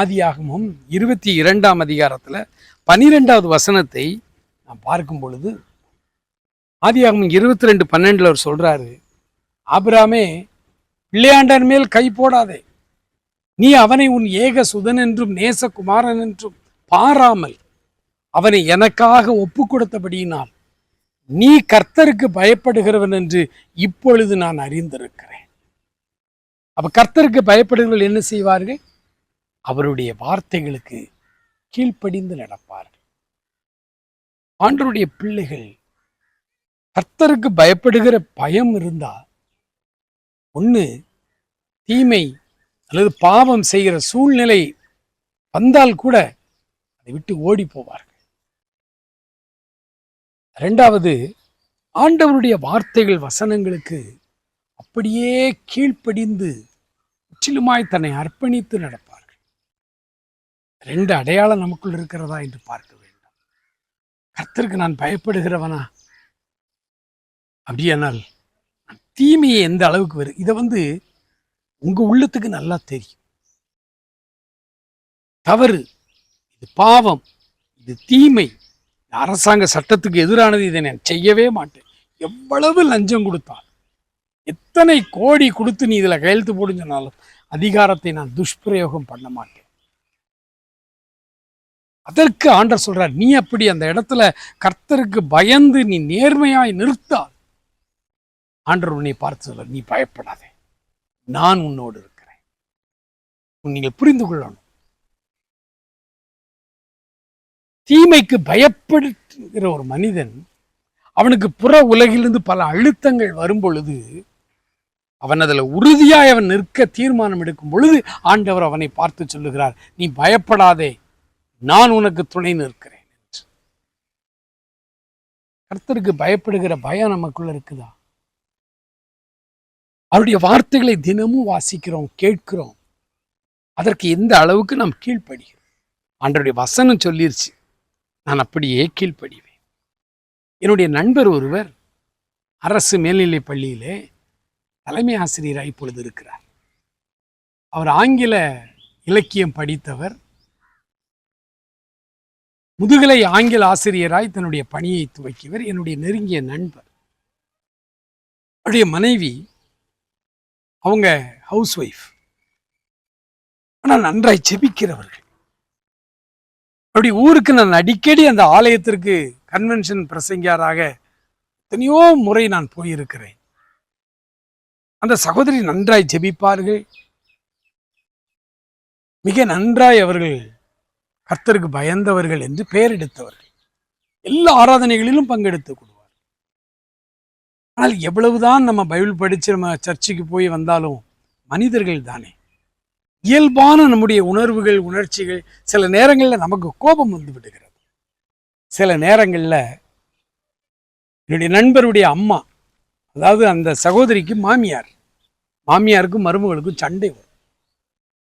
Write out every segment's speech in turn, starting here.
ஆதியாகமும் இருபத்தி இரண்டாம் அதிகாரத்தில் பனிரெண்டாவது வசனத்தை நான் பார்க்கும் பொழுது ஆதியாகமும் இருபத்தி ரெண்டு பன்னெண்டில் அவர் சொல்கிறாரு ஆபிராமே பிள்ளையாண்டன் மேல் கை போடாதே. நீ அவனை உன் ஏக சுதன் என்றும் நேசகுமாரன் என்றும் பாராமல் அவனை எனக்காக ஒப்பு கொடுத்தபடியினால் நீ கர்த்தருக்கு பயப்படுகிறவன் என்று இப்பொழுது நான் அறிந்திருக்கிறேன். அப்ப கர்த்தருக்கு பயப்படுகிறவர்கள் என்ன செய்வார்கள்? அவருடைய வார்த்தைகளுக்கு கீழ்ப்படிந்து நடப்பார்கள் ஆண்டருடைய பிள்ளைகள் கர்த்தருக்கு பயப்படுகிற பயம் இருந்தா ஒண்ணு தீமை அல்லது பாவம் செய்கிற சூழ்நிலை வந்தால் கூட அதை விட்டு ஓடி போவார்கள். ரெண்டாவது ஆண்டவருடைய வார்த்தைகள் வசனங்களுக்கு அப்படியே கீழ்ப்படிந்து முற்றிலுமாய் தன்னை அர்ப்பணித்து நடப்பார். ரெண்டு அடையாளம் நமக்குள் இருக்கிறதா என்று பார்க்க வேண்டும். கர்த்தருக்கு நான் பயப்படுகிறவனா? அப்படியானால் தீமையை எந்த அளவுக்கு வரும் இதை வந்து உங்க உள்ளத்துக்கு நல்லா தெரியும். தவறு இது பாவம் இது தீமை அரசாங்க சட்டத்துக்கு எதிரானது இதை நான் செய்யவே மாட்டேன். எவ்வளவு லஞ்சம் கொடுத்தால் எத்தனை கோடி கொடுத்து நீ இதில் கையெழுத்து போடுன்னு சொன்னாலும் அதிகாரத்தை நான் துஷ்பிரயோகம் பண்ண மாட்டேன். அதற்கு ஆண்டர் சொல்றார் நீ அப்படி அந்த இடத்துல கர்த்தருக்கு பயந்து நீ நேர்மையாய் நிறுத்தால் ஆண்டர் உன்னை பார்த்து சொல்ல நீ பயப்படாதே நான் உன்னோடு இருக்கிறேன். நீங்கள் புரிந்து கொள்ளணும். தீமைக்கு பயப்படுகிற ஒரு மனிதன் அவனுக்கு புற உலகிலிருந்து பல அழுத்தங்கள் வரும் பொழுது அவன் அதில் உறுதியாய் அவன் நிற்க தீர்மானம் எடுக்கும் பொழுது ஆண்டவர் அவனை பார்த்து சொல்லுகிறார் நீ பயப்படாதே நான் உனக்கு துணை நிற்கிறேன் என்று. கர்த்தருக்கு பயப்படுகிற பயம் நமக்குள்ள இருக்குதா? அவருடைய வார்த்தைகளை தினமும் வாசிக்கிறோம் கேட்கிறோம். அதற்கு எந்த அளவுக்கு நாம் கீழ்ப்படுகிறோம்? அன்றைய வசனம் சொல்லிருச்சு நான் அப்படியே கீழ்ப்படிவேன். என்னுடைய நண்பர் ஒருவர் அரசு மேல்நிலை பள்ளியிலே தலைமை ஆசிரியராக இப்பொழுது இருக்கிறார். அவர் ஆங்கில இலக்கியம் படித்தவர் முதுகலை ஆங்கில ஆசிரியராய் தன்னுடைய பணியை துவக்கியவர் என்னுடைய நெருங்கிய நண்பர். அவருடைய மனைவி அவங்க ஹவுஸ் ஒய்ஃப் ஆனால் நன்றாய் செபிக்கிறவர்கள். அப்படி ஊருக்கு நான் அடிக்கடி அந்த ஆலயத்திற்கு கன்வென்ஷன் பிரசங்கியாராக எத்தனையோ முறை நான் போயிருக்கிறேன். அந்த சகோதரி நன்றாய் ஜெபிப்பார்கள். மிக நன்றாய் அவர்கள் கர்த்தருக்கு பயந்தவர்கள் என்று பெயர் எடுத்தவர்கள் எல்லா ஆராதனைகளிலும் பங்கெடுத்து கொடுவார் ஆனால் எவ்வளவுதான் நம்ம பைபிள் படிச்சு நம்ம சர்ச்சுக்கு போய் வந்தாலும் மனிதர்கள் தானே. இயல்பான நம்முடைய உணர்வுகள் உணர்ச்சிகள் சில நேரங்களில் நமக்கு கோபம் வந்து விடுகிறது. சில நேரங்களில் என்னுடைய நண்பருடைய அம்மா அதாவது அந்த சகோதரிக்கு மாமியார் மாமியாருக்கும் மருமகளுக்கும் சண்டை வரும்.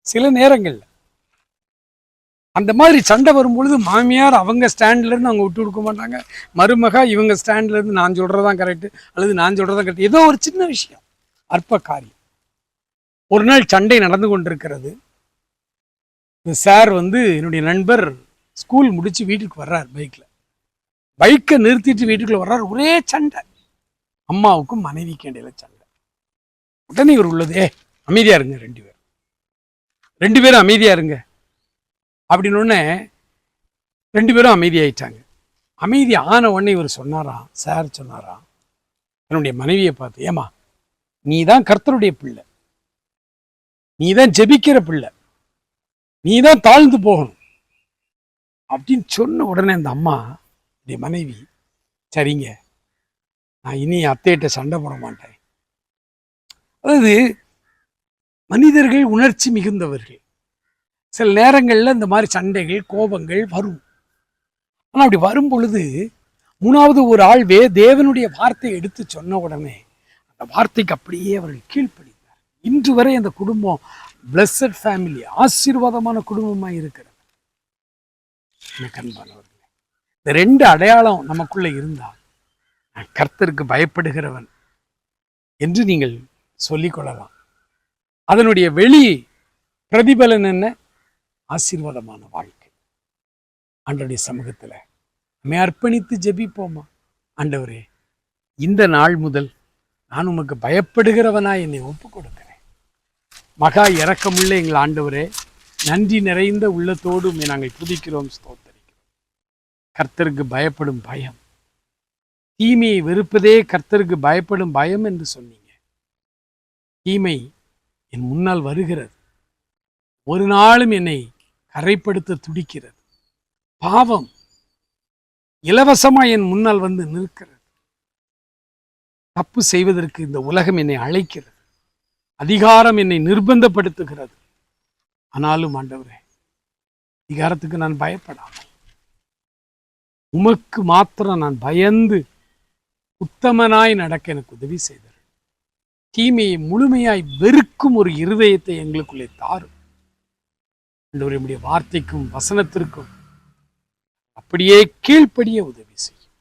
சில நேரங்களில் அந்த மாதிரி சண்டை வரும்பொழுது மாமியார் அவங்க ஸ்டாண்ட்லேருந்து அவங்க விட்டு கொடுக்க மாட்டாங்க. மருமகா இவங்க ஸ்டாண்ட்லேருந்து நான் சொல்கிறதான் கரெக்ட் அல்லது நான் சொல்கிறதான் கரெக்ட் ஏதோ ஒரு சின்ன விஷயம். அற்ப காரியம் ஒரு நாள் சண்டை நடந்து கொண்டிருக்கிறது. இந்த சார் வந்து என்னுடைய நண்பர் ஸ்கூல் முடித்து வீட்டுக்கு வர்றார் பைக்கில் பைக்கை நிறுத்திட்டு வீட்டுக்குள்ளே வர்றார். ஒரே சண்டை. அம்மாவுக்கும் மனைவிக்கு இடையில சண்டை. உடனே இவர் உள்ளதே அமைதியாக இருங்க ரெண்டு பேரும். ரெண்டு பேரும் அமைதியாக இருங்க. அப்படின்னு உடனே ரெண்டு பேரும் அமைதியாயிட்டாங்க. அமைதி ஆன உடனே இவர் சொன்னாராம் சார் சொன்னாராம் என்னுடைய மனைவியை பார்த்து ஏமா நீ தான் கர்த்தருடைய பிள்ளை. நீ தான் ஜெபிக்கிற பிள்ளை. நீ தான் தாழ்ந்து போகணும். அப்படின்னு சொன்ன உடனே அந்த அம்மா என்னுடைய மனைவி சரிங்க. நான் இனி அத்தையிட்ட சண்டை போட மாட்டேன். அதாவது மனிதர்கள் உணர்ச்சி மிகுந்தவர்கள். சில நேரங்களில் இந்த மாதிரி சண்டைகள் கோபங்கள் வரும். ஆனால் அப்படி வரும் பொழுது மூணாவது ஒரு ஆள் வே தேவனுடைய வார்த்தையை எடுத்து சொன்ன உடனே அந்த வார்த்தைக்கு அப்படியே அவர்கள் கீழ்ப்படித்தார் இன்று வரை அந்த குடும்பம் பிளஸட் ஃபேமிலி ஆசீர்வாதமான குடும்பமாக இருக்கிறது. எனக்கு அன்பானவர்களே இந்த ரெண்டு அடையாளம் நமக்குள்ள இருந்தால் நான் கர்த்தருக்கு பயப்படுகிறவன் என்று நீங்கள் சொல்லிக்கொள்ளலாம் அதனுடைய வெளி பிரதிபலன் என்ன? ஆசீர்வாதமான வாழ்க்கை. ஆண்டவருடைய சமூகத்துல நம்மை அர்ப்பணித்து ஜெபிப்போமா? ஆண்டவரே இந்த நாள் முதல் நான் உமக்கு பயப்படுகிறவனா என்னை ஒப்பு கொடுக்கிறேன் மகா இறக்கமுள்ள எங்கள் ஆண்டவரே நன்றி நிறைந்த உள்ளத்தோடு நாங்கள் துதிக்கிறோம் ஸ்தோத்தரிக்கிறோம். கர்த்தருக்கு பயப்படும் பயம். தீமையை வெறுப்பதே கர்த்தருக்கு பயப்படும் பயம் என்று சொன்னீங்க. தீமை என் முன்னால் வருகிறது. ஒரு நாளும் என்னை அரைப்படுத்த துடிக்கிறது. பாவம். இலவசமா என் முன்னால் வந்து நிற்கிறது. தப்பு செய்வதற்கு இந்த உலகம் என்னை அழைக்கிறது. அதிகாரம் என்னை நிர்பந்தப்படுத்துகிறது. ஆனாலும் ஆண்டவரே அதிகாரத்துக்கு நான் பயப்படாமல் உமக்கு மாத்திரம் நான் பயந்து உத்தமனாய் நடக்க எனக்கு உதவி செய்தார் தீமையை முழுமையாய் வெறுக்கும் ஒரு இருதயத்தை எங்களுக்குள்ளே தாரும். ஆண்டவரே வார்த்தைக்கும் வசனத்திற்கும் அப்படியே கீழ்ப்படிய உதவி செய்யும்.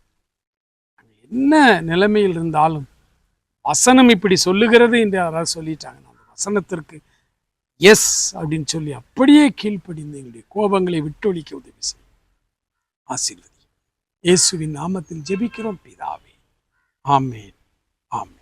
என்ன நிலைமையில் இருந்தாலும் வசனம் இப்படி சொல்லுகிறது என்று யாராவது சொல்லிட்டாங்க அந்த வசனத்திற்கு எஸ் அப்படின்னு சொல்லி அப்படியே கீழ்ப்படிந்து எங்களுடைய கோபங்களை விட்டொழிக்க உதவி செய்யும். ஆசீர்வதி இயேசுவின் நாமத்தில் ஜெபிக்கிறோம் பிதாவே. ஆமேன். ஆமேன்.